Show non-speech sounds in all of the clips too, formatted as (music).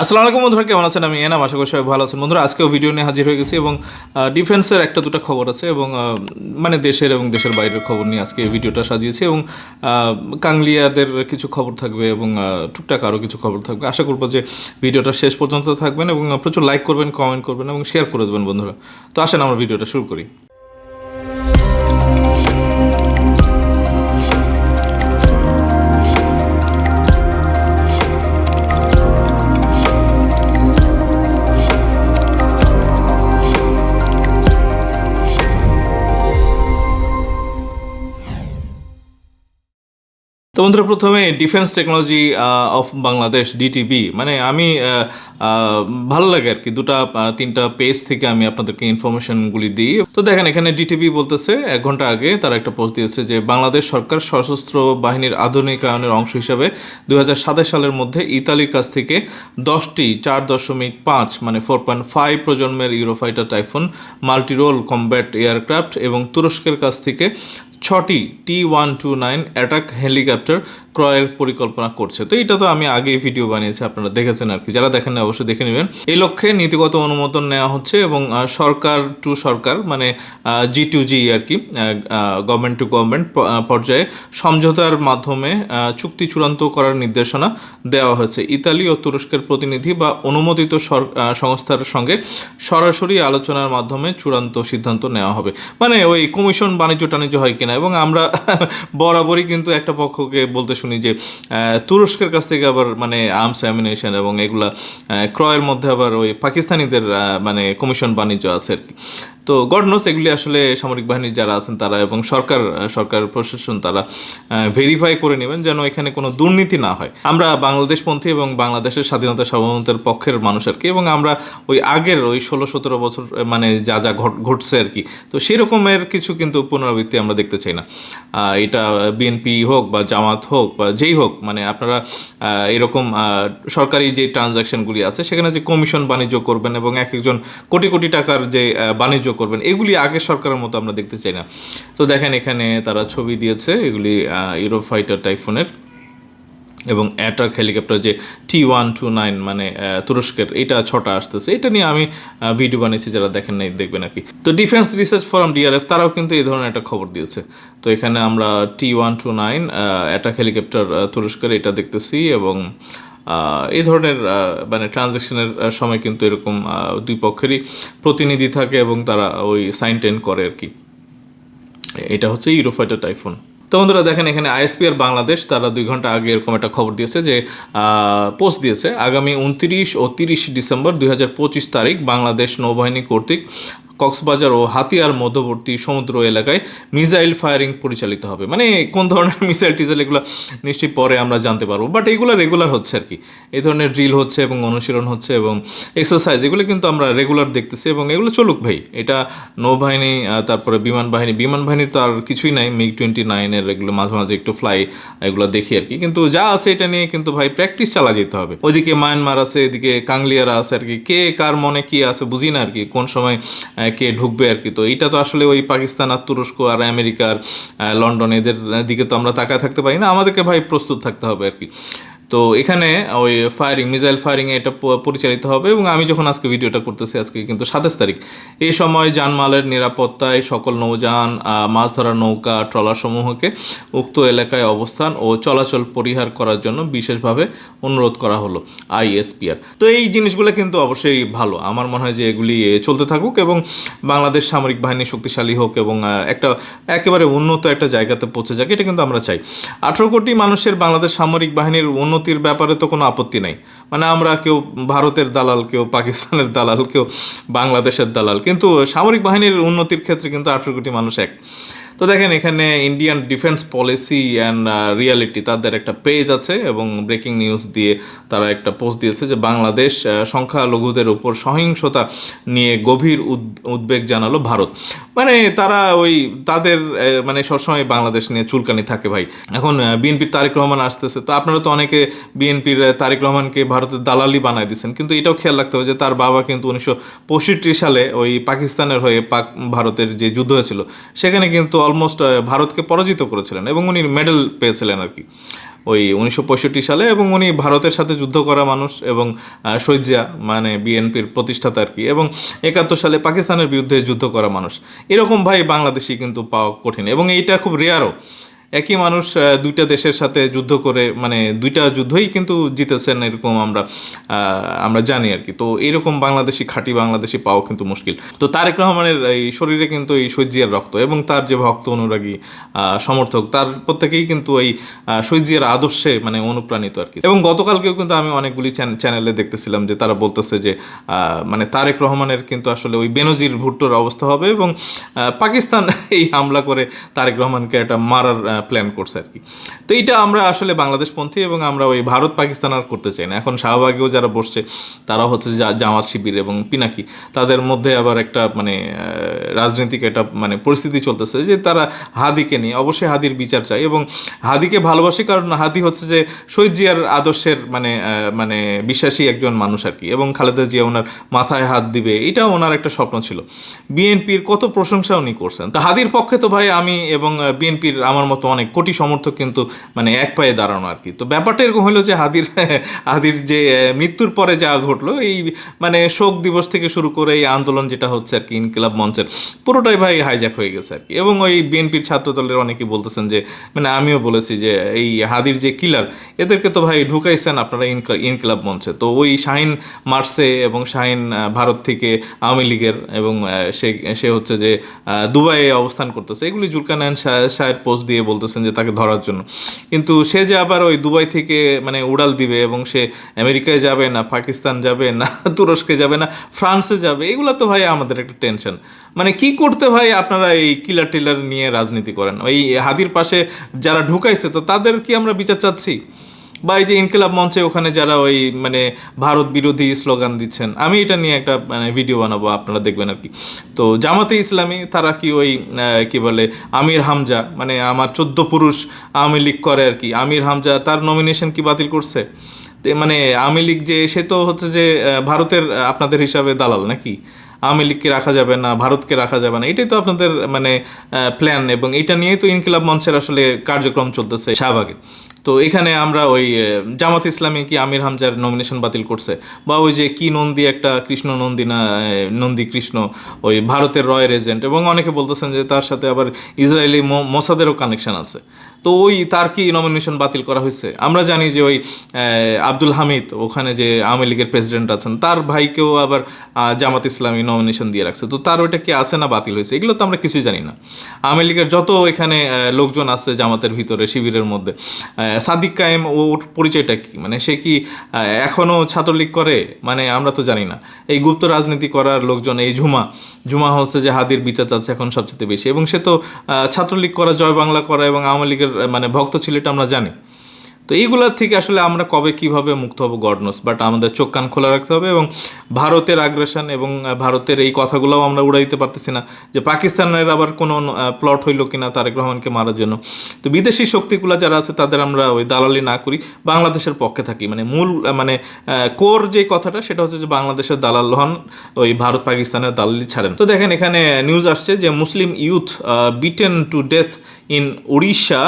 আসসালামু আলাইকুম বন্ধুরা, কেমন আছেন? আমি এনাম, আশা করি সবাই ভালো আছেন। বন্ধুরা, আজকেও ভিডিও নিয়ে হাজির হয়ে গেছি এবং ডিফেন্সের একটা দুটো খবর আছে এবং মানে দেশের এবং দেশের বাইরের খবর নিয়ে আজকে এই ভিডিওটা সাজিয়েছি এবং কাংলিয়াদের কিছু খবর থাকবে এবং টুকটাক আরও কিছু খবর থাকবে। আশা করব যে ভিডিওটা শেষ পর্যন্ত থাকবেন এবং প্রচুর লাইক করবেন কমেন্ট করবেন এবং শেয়ার করে দেবেন বন্ধুরা। তো আসেন, আমরা ভিডিওটা শুরু করি। বন্ধুরা, প্রথমে defence technology of Bangladesh DTB মানে আমি ভালো লাগে আর কি। দুটা তিনটা পেজ থেকে আমি আপনাদেরকে ইনফরমেশনগুলি দিই। তো দেখেন, এখানে ডিটিবি বলতেছে, এক ঘণ্টা আগে তারা একটা পোস্ট দিয়েছে যে, বাংলাদেশ সরকার সশস্ত্র বাহিনীর আধুনিকায়নের অংশ হিসাবে দু হাজার সাতাশ সালের মধ্যে ইতালির কাছ থেকে দশটি চার দশমিক পাঁচ মানে ফোর পয়েন্ট ফাইভ প্রজন্মের Eurofighter Typhoon multirole combat aircraft এবং তুরস্কের কাছ থেকে ছটি T one two nine attack helicopter ক্রয়ের পরিকল্পনা করছে। তো এটা তো আমি আগেই ভিডিও বানিয়েছি, আপনারা দেখেছেন আর কি। যারা দেখেন না অবশ্যই দেখে নেবেন। এই লক্ষ্যে নীতিগত অনুমোদন নেওয়া হচ্ছে এবং সরকার টু সরকার মানে জি টু জি আর কি গভর্নমেন্ট টু গভর্নমেন্ট পর্যায়ে সমঝোতার মাধ্যমে চুক্তি চূড়ান্ত করার নির্দেশনা দেওয়া হয়েছে। ইতালি ও তুরস্কের প্রতিনিধি বা অনুমোদিত সংস্থার সঙ্গে সরাসরি আলোচনার মাধ্যমে চূড়ান্ত সিদ্ধান্ত নেওয়া হবে। মানে ওই কমিশন বাণিজ্য টাণিজ্য হয় কিনা এবং আমরা (laughs) বরাবরই কিন্তু একটা পক্ষকে বলতে শুনি যে তুরস্কের কাছ থেকে আবার মানে আর্মস অ্যামিনেশন এবং এগুলা ক্রয়ের মধ্যে আবার ওই পাকিস্তানিদের মানে কমিশন বাণিজ্য আছে আর কি। তো গড নোস এগুলি আসলে সামরিক বাহিনীর যারা আছেন তারা এবং সরকার সরকার প্রশাসন তারা ভেরিফাই করে নেবেন যেন এখানে কোনো দুর্নীতি না হয়। আমরা বাংলাদেশপন্থী এবং বাংলাদেশের স্বাধীনতা সার্বভৌমত্বের পক্ষের মানুষ আর কি এবং আমরা ওই আগের ওই ষোলো সতেরো বছর মানে যা যা ঘটছে আর কি। তো সেরকমের কিছু কিন্তু পুনরাবৃত্তি আমরা দেখতে চাই না। এটা বিএনপি হোক বা জামাত হোক বা যেই হোক মানে আপনারা এরকম সরকারি যে ট্রানজাকশনগুলি আছে সেখানে যে কমিশন বাণিজ্য করবেন এবং এক একজন কোটি কোটি টাকার যে বাণিজ্য করবেন। এগুলি আগে সরকারের মতো আমরা দেখতে চাই না। তো দেখেন এখানে তারা ছবি দিয়েছে, এগুলি ইউরো ফাইটার টাইফুনের এবং অ্যাটাক হেলিকপ্টার যে টি ওয়ান টু নাইন মানে তুরস্কের, এটা ছটা আসতেছে। এটা নিয়ে আমি ভিডিও বানিয়েছি, যারা দেখেন নাই দেখবেন আর কি। তো ডিফেন্স রিসার্চ ফোরাম ডিআরএফ তারাও কিন্তু এই ধরনের একটা খবর দিয়েছে। তো এখানে আমরা T one two nine attack helicopter তুরস্কের, এটা দেখতেছি এবং এই ধরনের মানে ট্রানজ্যাকশনের সময় কিন্তু এরকম দুই পক্ষেরই প্রতিনিধি থাকে এবং তারা ওই সাইন টেন করে আর কি। এটা হচ্ছে ইউরোফাইটার টাইফুন তো বন্ধুরা, দেখেন এখানে আইএসপি আর বাংলাদেশ তারা দুই ঘণ্টা আগে এরকম একটা খবর দিয়েছে যে পোস্ট দিয়েছে। আগামী উনত্রিশ ও তিরিশ ডিসেম্বর দুই হাজার পঁচিশ তারিখ বাংলাদেশ নৌবাহিনী কর্তৃক কক্সবাজার ও হাতিয়ার মধ্যবর্তী সমুদ্র এলাকায় মিসাইল ফায়ারিং পরিচালিত হবে। মানে কোন ধরনের (laughs) মিসাইল টিজাইল এগুলো নিশ্চয়ই পরে আমরা জানতে পারব। বাট এগুলো রেগুলার হচ্ছে আর কি। এই ধরনের ড্রিল হচ্ছে এবং অনুশীলন হচ্ছে এবং এক্সারসাইজ এগুলো কিন্তু আমরা রেগুলার দেখতেছি এবং এগুলো চলুক ভাই। এটা নৌবাহিনী তারপরে বিমান বাহিনী বিমান বাহিনী তো আর কিছুই নাই। মিগ টোয়েন্টি নাইনের এগুলো মাঝে মাঝে একটু ফ্লাই এগুলো দেখি আর কি। কিন্তু যা আছে এটা নিয়ে কিন্তু ভাই প্র্যাকটিস চালা যেতে হবে। ওইদিকে মায়ানমার আছে, এদিকে কাংলিয়ারা আছে আর কি। কে কার মনে কি আছে বুঝি না আর কি। কোন সময় কে ঢুকবে আর কি। তো এটা তো আসলে ওই পাকিস্তান আর তুরস্ক আর আমেরিকার লন্ডন, এদের দিকে তো আমরা তাকায় থাকতে পারি না। আমাদেরকে ভাই প্রস্তুত থাকতে হবে আর কি। তো এখানে ওই ফায়ারিং মিসাইল ফায়ারিংয়ে এটা পরিচালিত হবে এবং আমি যখন আজকে ভিডিওটা করতেছি, আজকে কিন্তু সাতাশ তারিখ। এই সময় যানমালের নিরাপত্তায় সকল নৌযান মাছ ধরার নৌকা, ট্রলার সমূহকে উক্ত এলাকায় অবস্থান ও চলাচল পরিহার করার জন্য বিশেষভাবে অনুরোধ করা হলো আইএসপিআর তো এই জিনিসগুলো কিন্তু অবশ্যই ভালো। আমার মনে হয় যে এগুলি চলতে থাকুক এবং বাংলাদেশ সামরিক বাহিনী শক্তিশালী হোক এবং একটা, একেবারে উন্নত একটা জায়গাতে পৌঁছে যাক, এটা কিন্তু আমরা চাই। আঠারো কোটি মানুষের বাংলাদেশ সামরিক বাহিনীর উন্নতির ব্যাপারে তো কোনো আপত্তি নাই। মানে আমরা কেউ ভারতের দালাল, কেউ পাকিস্তানের দালাল, কেউ বাংলাদেশের দালাল। কিন্তু সামরিক বাহিনীর উন্নতির ক্ষেত্রে কিন্তু আঠেরো কোটি মানুষ এক। তো দেখেন, এখানে Indian defence policy and reality তাদের একটা পেজ আছে এবং ব্রেকিং নিউজ দিয়ে তারা একটা পোস্ট দিয়েছে যে বাংলাদেশ সংখ্যালঘুদের উপর সহিংসতা নিয়ে গভীর উদ- উদ্বেগ জানালো ভারত। মানে তারা ওই তাদের মানে সবসময় বাংলাদেশ নিয়ে চুলকানি থাকে ভাই। এখন বিএনপির তারেক রহমান আসতেছে, তো আপনারা তো অনেকে বিএনপির তারেক রহমানকে ভারতের দালালি বানায় দিচ্ছেন কিন্তু এটাও খেয়াল রাখতে হবে যে তার বাবা কিন্তু উনিশশো পঁয়ষট্টি সালে ওই পাকিস্তানের হয়ে পাক ভারতের যে যুদ্ধ হয়েছিল, সেখানে কিন্তু অলমোস্ট ভারতকে পরাজিত করেছিলেন এবং উনি মেডেল পেয়েছিলেন আর কি। ওই উনিশশো পঁয়ষট্টি সালে এবং উনি ভারতের সাথে যুদ্ধ করা মানুষ এবং শৈজিয়া মানে বিএনপির প্রতিষ্ঠাতা আর কি এবং একাত্তর সালে পাকিস্তানের বিরুদ্ধে যুদ্ধ করা মানুষ। এরকম ভাই বাংলাদেশি কিন্তু পাওয়া কঠিন এবং এইটা খুব রেয়ারও একই মানুষ দুইটা দেশের সাথে যুদ্ধ করে মানে দুইটা যুদ্ধই কিন্তু জিতেছেন এরকম আমরা আমরা জানি আর কি। তো এরকম বাংলাদেশি খাঁটি বাংলাদেশি পাওয়া কিন্তু মুশকিল। তো তারেক রহমানের এই শরীরে কিন্তু এই শহীদ রক্ত এবং তার যে ভক্ত অনুরাগী সমর্থক তার প্রত্যেকেই কিন্তু এই আহ, আদর্শে মানে অনুপ্রাণিত আর কি। এবং গতকালকেও কিন্তু আমি অনেকগুলি চ্যানেলে দেখতেছিলাম যে তারা বলতেছে যে মানে তারেক রহমানের কিন্তু আসলে ওই বেনজির ভুট্টোর অবস্থা হবে এবং পাকিস্তান এই হামলা করে তারেক রহমানকে একটা মারার প্ল্যান করছে আর কি। তো এইটা আমরা আসলে বাংলাদেশপন্থী এবং আমরা ওই ভারত পাকিস্তান আর করতে চাই না। এখন শাহবাগেও যারা বসছে, তারা হচ্ছে জামাত শিবির এবং পিনাকি। তাদের মধ্যে আবার একটা মানে রাজনৈতিক একটা মানে পরিস্থিতি চলতেছে যে তারা হাদিকে নিয়ে, অবশ্যই হাদির বিচার চাই এবং হাদিকে ভালোবাসি কারণ হাদি হচ্ছে যে শহীদ জিয়ার আদর্শের মানে মানে বিশ্বাসী একজন মানুষ আর কি এবং খালেদা জিয়া ওনার মাথায় হাত দিবে, এটাও ওনার একটা স্বপ্ন ছিল। বিএনপির কত প্রশংসা উনি করছেন। তো হাদির পক্ষে তো ভাই আমি এবং বিএনপির আমার মতো অনেক কোটি সমর্থক কিন্তু মানে এক পায়ে দাঁড়ানো আর কি। তো ব্যাপারটা এরকম হলো যে হাদির হাদির যে মৃত্যুর পরে যা ঘটলো, এই মানে শোক দিবস থেকে শুরু করে এই আন্দোলন যেটা হচ্ছে আর কি ইনকিলাব মঞ্চের, পুরোটাই ভাই হাইজ্যাক হয়ে গেছে আর কি। এবং ওই বিএনপির ছাত্রদলের অনেকেই বলতেছেন যে মানে আমিও বলেছি যে, এই হাদির যে কিলার এদেরকে তো ভাই ঢুকাইছেন আপনারা ইনকা- ইনকিলাব মঞ্চে। তো ওই শাহিন মার্সে এবং শাহিন ভারত থেকে আওয়ামী লীগের এবং সে সে হচ্ছে যে দুবাইয়ে অবস্থান করতেছে। এগুলি জুলকানায়ন সাহেব পোস্ট দিয়ে বলতেছেন যে তাকে ধরার জন্য। কিন্তু সে যে আবার ওই দুবাই থেকে মানে উড়াল দিবে এবং সে আমেরিকায় যাবে না, পাকিস্তান যাবে না, (laughs) তুরস্কে যাবে না, ফ্রান্সে যাবে, এগুলো তো ভাই আমাদের একটা টেনশন। মানে কি করতে ভাই আপনারা এই কিলার টিলার নিয়ে রাজনীতি করেন? ওই হাদির পাশে যারা ঢুকাইছে তো তাদের কি আমরা বিচার চাচ্ছি? বা এই যে ইনকিলাব মঞ্চে ওখানে যারা ওই মানে ভারত বিরোধী স্লোগান দিচ্ছেন, আমি এটা নিয়ে একটা মানে ভিডিও বানাবো, আপনারা দেখবেন আর কি। তো জামাতে ইসলামী, তারা কি ওই কি বলে, আমির হামজা মানে আমার চোদ্দ পুরুষ আওয়ামী লীগ করে আর কি। আমির হামজা, তার নমিনেশন কি বাতিল করছে? মানে আওয়ামী লীগ যে, সে তো হচ্ছে যে ভারতের আপনাদের হিসাবে দালাল নাকি? আওয়ামী লীগকে রাখা যাবে না, ভারতকে রাখা যাবে না, এটাই তো আপনাদের মানে প্ল্যান এবং এটা নিয়েই তো ইনকিলাব মঞ্চের আসলে কার্যক্রম চলতেছে শাহবাগে। তো এখানে আমরা ওই জামাত ইসলামী কি আমির হামজার নমিনেশন বাতিল করছে? বা ওই যে কি নন্দী একটা কৃষ্ণ নন্দী না নন্দী কৃষ্ণ, ওই ভারতের রয়ের এজেন্ট এবং অনেকে বলতেছেন যে তার সাথে আবার ইসরায়েলি মোসাদেরও কানেকশন আছে। তো ওই তার কি নমিনেশন বাতিল করা হয়েছে? আমরা জানি যে ওই আব্দুল হামিদ ওখানে যে আওয়ামী লীগের প্রেসিডেন্ট আছেন তার ভাইকেও আবার জামাত ইসলামী নমিনেশন দিয়ে রাখছে। তো তার ওইটা কি আছে না বাতিল হয়েছে? এগুলো তো আমরা কিছুই জানি না। আওয়ামী লীগের যত এখানে লোকজন আছে জামাতের ভিতরে শিবিরের মধ্যে সাদিক কায়েম ওর পরিচয়টা কি? মানে সে কি আহ, এখনও ছাত্রলীগ করে? মানে আমরা তো জানি না। এই গুপ্ত রাজনীতি করার লোকজন এই ঝুমা ঝুমা হচ্ছে যে হাদির বিচার চাচ্ছে এখন সবচেয়ে বেশি। এবং সে তো ছাত্রলীগ করা জয় বাংলা করা এবং আওয়ামী লীগের মানে ভক্ত ছিল এটা আমরা জানি। তো এইগুলোর থেকে আসলে আমরা কবে কীভাবে মুক্ত হব? গডনোস বাট আমাদের চোখ কান খোলা রাখতে হবে এবং ভারতের আগ্রাসন এবং ভারতের এই কথাগুলোও আমরা উড়াই দিতে পারতেছি না যে পাকিস্তানের আবার কোনো প্লট হইল কিনা তারেক রহমানকে মারার জন্য। তো বিদেশি শক্তিগুলো যারা আছে তাদের আমরা ওই দালালি না করি, বাংলাদেশের পক্ষে থাকি। মানে মূল মানে কোর যে কথাটা সেটা হচ্ছে যে বাংলাদেশের দালাল হন, ওই ভারত পাকিস্তানের দালালি ছাড়েন। তো দেখেন এখানে নিউজ আসছে যে Muslim youth beaten to death in Orissa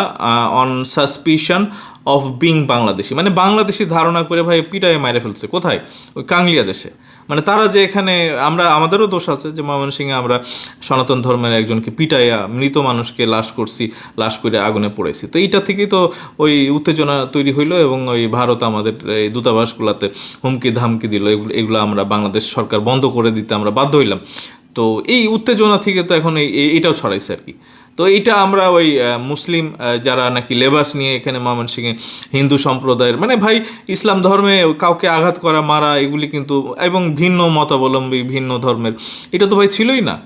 on suspicion of being Bangladeshi. মানে বাংলাদেশি ধারণা করে ভাই পিটায় মারে ফেলছে। কোথায়? ওই কাংলিয়া দেশে। মানে তারা যে এখানে, আমরা, আমাদেরও দোষ আছে যে ময়মনসিংহে আমরা সনাতন ধর্মের একজনকে পিটাইয়া মৃত মানুষকে লাশ করছি, লাশ করে আগুনে পড়েছি তো এইটা থেকেই তো ওই উত্তেজনা তৈরি হইল এবং ওই ভারত আমাদের এই দূতাবাসগুলোতে হুমকি ধামকি দিল। এগুলো আমরা বাংলাদেশ সরকার বন্ধ করে দিতে আমরা বাধ্য হইলাম। তো এই উত্তেজনা থেকে তো এখন এই- এটাও ছড়াইছে আর কি। তো এটা আমরা ওই মুসলিম যারা নাকি লেবাস নিয়ে এখানে ময়মনসিংহে হিন্দু সম্প্রদায়ের মানে ভাই ইসলাম ধর্মে কাউকে আঘাত করা, মারা, এগুলি কিন্তু এবং ভিন্ন মতাবলম্বী, ভিন্ন ধর্মের, এটা তো ভাই ছিলই না।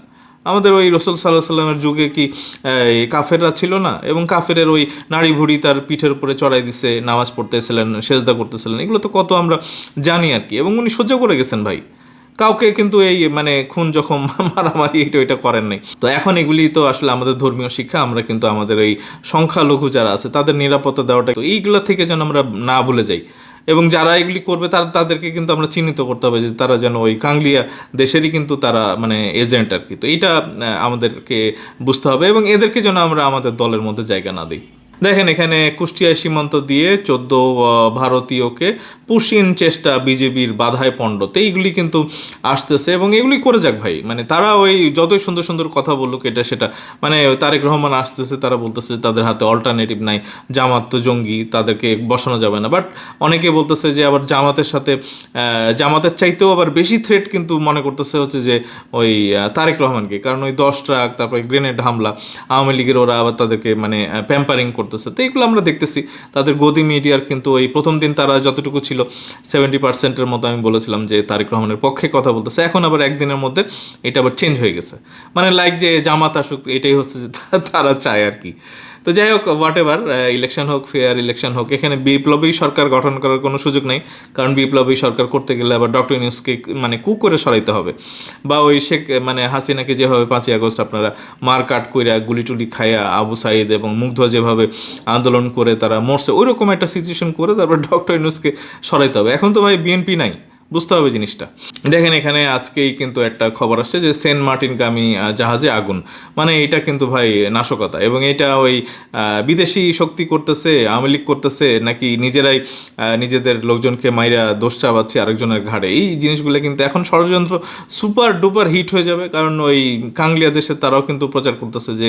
আমাদের ওই রসুল সাল্লাহ সাল্লামের যুগে কি কাফেররা ছিল না? এবং কাফেরের ওই নাড়ি ভুড়ি তার পিঠের উপরে চড়াই দিছে, নামাজ পড়তেছিলেন, সেজদা করতেছিলেন, এগুলো তো কত আমরা জানি আর কি। এবং উনি সহ্য করে গেছেন ভাই। কাউকে কিন্তু এই মানে খুন যখন (laughs) মারামারি এটা ওইটা করেন নাই। তো এখন এগুলি তো আসলে আমাদের ধর্মীয় শিক্ষা আমরা কিন্তু আমাদের এই সংখ্যালঘু যারা আছে তাদের নিরাপত্তা দেওয়াটা তো এইগুলো থেকে যেন আমরা না ভুলে যাই। এবং যারা এগুলি করবে তারা তাদেরকে কিন্তু আমরা চিহ্নিত করতে হবে যে তারা যেন ওই কাংলিয়া দেশেরই কিন্তু তারা মানে এজেন্ট আর কি। তো আহ, আমাদেরকে বুঝতে হবে এবং এদেরকে যেন আমরা আমাদের দলের মধ্যে জায়গা না দিই। দেখেন, এখানে কুষ্টিয়া সীমান্ত দিয়ে চোদ্দ ভারতীয়কে পুষিন চেষ্টা বিজেপির বাধায় পণ্ড তো এইগুলি কিন্তু আসতেছে এবং এগুলি করে যাক ভাই। মানে তারা ওই যতই সুন্দর সুন্দর কথা বলুক, এটা সেটা। মানে তারেক রহমান আসতেছে, তারা বলতেছে তাদের হাতে অল্টারনেটিভ নাই, জামাত তো জঙ্গি, তাদেরকে বসানো যাবে না। বাট অনেকে বলতেছে যে আবার জামাতের সাথে জামাতের চাইতেও আবার বেশি থ্রেট কিন্তু মনে করতেছে হচ্ছে যে ওই তারেক রহমানকে। কারণ ওই দশ ট্রাক, তারপরে গ্রেনেড হামলা, আওয়ামী লীগের ওরা আবার তাদেরকে মানে প্যাম্পারিং করতেছে। তো এইগুলো আমরা দেখতেছি। তাদের গদি মিডিয়ার কিন্তু এই প্রথম দিন তারা যতটুকু ছিল সেভেন্টি পার্সেন্টের মতো আমি বলেছিলাম যে তারেক রহমানের পক্ষে কথা বলতেছে। এখন আবার একদিনের মধ্যে এটা আবার চেঞ্জ হয়ে গেছে। মানে লাইক যে জামাত আসুক, এটাই হচ্ছে যে তারা চায় আর কি। তো যাই হোক হোয়াট এভার ইলেকশন হোক ফেয়ার ইলেকশন হোক, এখানে বিপ্লবী সরকার গঠন করার কোনো সুযোগ নেই। কারণ বিপ্লবী সরকার করতে গেলে আবার ডক্টর নিউজকে মানে কু করে সরাইতে হবে। বা ওই শেখ মানে হাসিনাকে যেভাবে পাঁচই আগস্ট আপনারা মার কাট কইরা গুলি টুলি খাইয়া আবু সাইদ এবং মুগ্ধ যেভাবে আন্দোলন করে তারা মরছে ওই রকম একটা সিচুয়েশন করে তারপর ডক্টর নিউজকে সরাইতে হবে। এখন তো ভাই বিএনপি নাই। বুঝতে হবে জিনিসটা। দেখেন এখানে আজকেই কিন্তু একটা খবর আসছে যে সেন্ট মার্টিনগামী জাহাজে আগুন। মানে এটা কিন্তু ভাই নাশকতা এবং এটা ওই বিদেশি শক্তি করতেছে, আওয়ামী লীগ করতেছে, নাকি নিজেরাই নিজেদের লোকজনকে মাইরা দোষ চাপাচ্ছে আরেকজনের ঘাড়ে। এই জিনিসগুলো কিন্তু এখন ষড়যন্ত্র সুপার ডুপার হিট হয়ে যাবে। কারণ ওই কাংলিয়া দেশে তারাও কিন্তু প্রচার করতেছে যে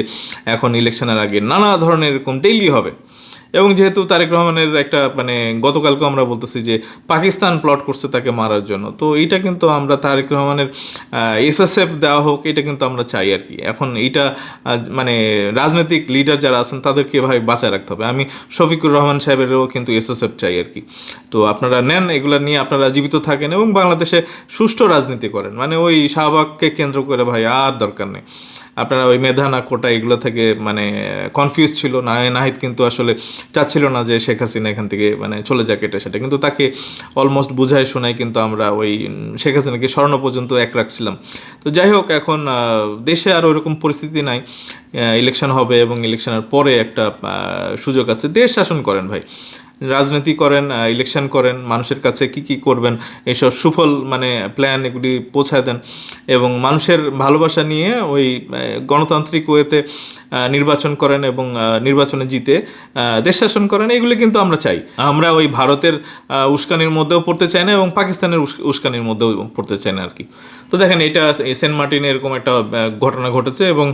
এখন ইলেকশনের আগে নানা ধরনের এরকম ডেইলি হবে। এবং যেহেতু তারেক রহমানের একটা মানে গতকালকে আমরা বলতেছি যে পাকিস্তান প্লট করছে তাকে মারার জন্য, তো এইটা কিন্তু আমরা তারেক রহমানের এসএসএফ দেওয়া হোক, এটা কিন্তু আমরা চাই আর কি। এখন এইটা মানে রাজনৈতিক লিডার যারা আছেন, তাদেরকে ভাই বাঁচায় রাখতে হবে। আমি শফিকুর রহমান সাহেবেরও কিন্তু এসএসএফ চাই আর কি। তো আপনারা নেন, এগুলো নিয়ে আপনারা জীবিত থাকেন এবং বাংলাদেশে সুষ্ঠু রাজনীতি করেন। মানে ওই শাহবাগকে কেন্দ্র করে ভাই আর দরকার নেই। আপনারা ওই মেধা না কোটা এগুলো থেকে মানে কনফিউজ ছিল। না, নাহিদ কিন্তু আসলে চাচ্ছিল না যে শেখ হাসিনা এখান থেকে মানে চলে যাক এটা সেটা। কিন্তু তাকে অলমোস্ট বুঝায় শোনায় কিন্তু আমরা ওই শেখ হাসিনাকে স্মরণ পর্যন্ত এক রাখছিলাম। তো যাই হোক, এখন দেশে আর ওইরকম পরিস্থিতি নাই। ইলেকশন হবে এবং ইলেকশনের পরে একটা সুযোগ আছে। দেশ শাসন করেন ভাই। রাজনীতি করেন ইলেকশন করেন, মানুষের কাছে কি কি করবেন, এইসব সুফল মানে প্ল্যান এগুলি পৌঁছায় দেন। এবং মানুষের ভালোবাসা নিয়ে ওই গণতান্ত্রিক ওয়েতে নির্বাচন করেন এবং নির্বাচনে জিতে দেশ শাসন করেন, এগুলি কিন্তু আমরা চাই। আমরা ওই ভারতের উস্কানির মধ্যেও পড়তে চাই না এবং পাকিস্তানের উস- উস্কানির মধ্যেও পড়তে চাই না আর কি। তো দেখেন, এটা সেন্ট মার্টিনে এরকম একটা ঘটনা ঘটেছে এবং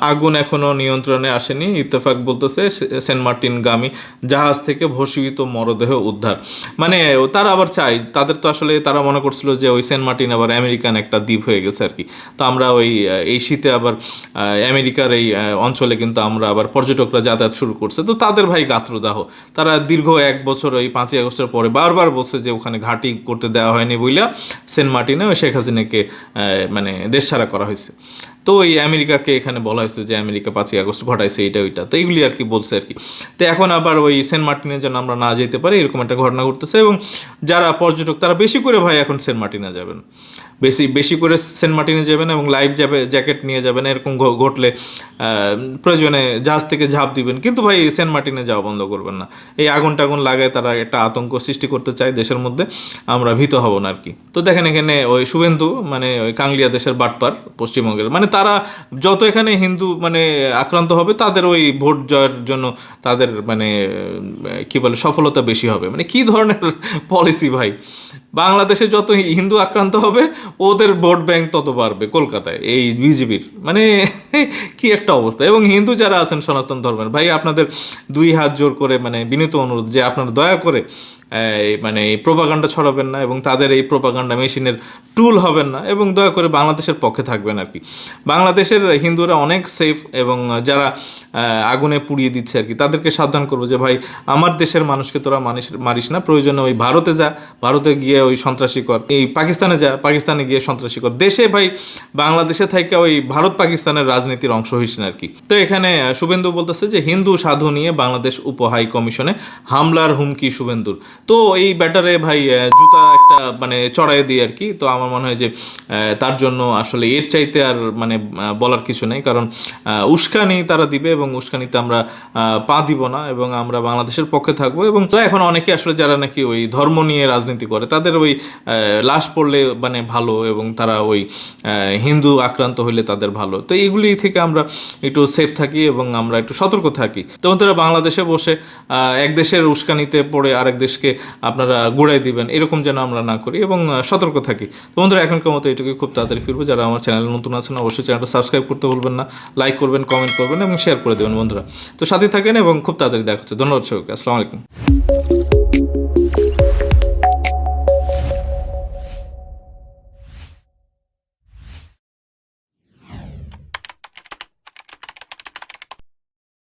আগুন এখনও নিয়ন্ত্রণে আসেনি। ইত্তেফাক বলতেছে সেন্ট মার্টিন গামী জাহাজ থেকে ভসীভূত মরদেহ উদ্ধার। মানে তারা আবার চাই তাদের তো আসলে, তারা মনে করছিল যে ওই সেন্ট মার্টিন আবার আমেরিকান একটা দ্বীপ হয়ে গেছে আর কি। তো আমরা ওই এই শীতে আবার আমেরিকার এই অঞ্চলে কিন্তু আমরা আবার পর্যটকরা যাতায়াত শুরু করছে। তো তাদের ভাই গাত্রদাহ। তারা দীর্ঘ এক বছর ওই পাঁচই আগস্টের পরে বারবার বলছে যে ওখানে ঘাঁটি করতে দেওয়া হয়নি বইলা সেন্ট মার্টিনে ওই শেখ হাসিনাকে মানে দেশ ছাড়া করা হয়েছে। তো এই আমেরিকাকে এখানে বলা হয়েছে যে আমেরিকা পাঁচই আগস্ট ঘটাইছে এইটা ওইটা। তো এইগুলি আর কি বলছে আর কি। তো এখন আবার ওই সেন্ট মার্টিনে যেন আমরা না যেতে পারি, এরকম একটা ঘটনা ঘটতেছে এবং যারা পর্যটক তারা বেশি করে ভাই এখন সেন্ট মার্টিনে যাবেন। বেশি বেশি করে সেন্ট মার্টিনে যাবেন এবং লাইফ যাবে, জ্যাকেট নিয়ে যাবেন, এরকম ঘটলে প্রয়োজনে জাহাজ থেকে ঝাঁপ দিবেন। কিন্তু ভাই, সেন্ট মার্টিনে যাওয়া বন্ধ করবেন না। এই আগুন টাগুন লাগায় তারা একটা আতঙ্ক সৃষ্টি করতে চায় দেশের মধ্যে। আমরা ভীত হব না আর কি। তো দেখেন এখানে ওই শুভেন্দু মানে ওই কাংলিয়া দেশের বাটপার, পশ্চিমবঙ্গের মানে তারা যত এখানে হিন্দু মানে আক্রান্ত হবে, তাদের ওই ভোট জয়ের জন্য তাদের মানে কি বলে, সফলতা বেশি হবে। মানে কি ধরনের (laughs) পলিসি ভাই? বাংলাদেশে যত হিন্দু আক্রান্ত হবে, ওদের ভোট ব্যাংক তত বাড়বে কলকাতায়, এই বিজেপির। মানে (laughs) কি একটা অবস্থা। এবং হিন্দু যারা আছেন সনাতন ধর্মের, ভাই, আপনাদের দুই হাত জোর করে মানে বিনীত অনুরোধ যে আপনারা দয়া করে মানে এই প্রোপাগান্ডা ছড়াবেন না এবং তাদের এই প্রোপাগান্ডা মেশিনের টুল হবেন না এবং দয়া করে বাংলাদেশের পক্ষে থাকবেন আর কি। বাংলাদেশের হিন্দুরা অনেক সেফ এবং যারা আগুনে পুড়িয়ে দিচ্ছে আর কি, তাদেরকে সাবধান করব যে ভাই, আমার দেশের মানুষকে তোরা মানিস, মারিস না। প্রয়োজনে ওই ভারতে যা, ভারতে গিয়ে ওই সন্ত্রাসী কর, এই পাকিস্তানে যা, পাকিস্তানে গিয়ে সন্ত্রাসী কর। দেশে ভাই, বাংলাদেশে থেকে ওই ভারত পাকিস্তানের রাজনীতির অংশ হইস না আর কি। তো এখানে শুভেন্দু বলতেছে যে হিন্দু সাধু নিয়ে বাংলাদেশ উপ হাই কমিশনে হামলার হুমকি শুভেন্দুর। তো এই ব্যাটারে ভাই জুতা একটা মানে চড়াই দিই আর কি, তো আমার মনে হয় যে তার জন্য আসলে এর চাইতে আর মানে বলার কিছু নেই, কারণ উস্কানি তারা দিবে এবং উস্কানিতে আমরা পা দিব না এবং আমরা বাংলাদেশের পক্ষে থাকব এবং তো এখন অনেকে আসলে যারা নাকি ওই ধর্ম নিয়ে রাজনীতি করে, তাদের ওই লাশ পড়লে মানে ভালো এবং তারা ওই হিন্দু আক্রান্ত হইলে তাদের ভালো, তো এইগুলি থেকে আমরা একটু সেফ থাকি এবং আমরা একটু সতর্ক থাকি। তো তারা বাংলাদেশে বসে এক দেশের উস্কানিতে পড়ে আরেক দেশকে আপনারা গুড়াই দিবেন, এরকম যেন আমরা না করি এবং সতর্ক থাকি। তো বন্ধুরা, এখনকার মতো এটুকুই খুব তাড়াতাড়ি ফিরবো। যারা আমার চ্যানেল নতুন আছেন, অবশ্যই চ্যানেলটা সাবস্ক্রাইব করতে ভুলবেন না, লাইক করবেন, কমেন্ট করবেন এবং শেয়ার করে দেবেন বন্ধুরা। তো সাথে থাকেন এবং খুব তাড়াতাড়ি দেখা হচ্ছে। ধন্যবাদ সবাইকে। আসসালামু আলাইকুম।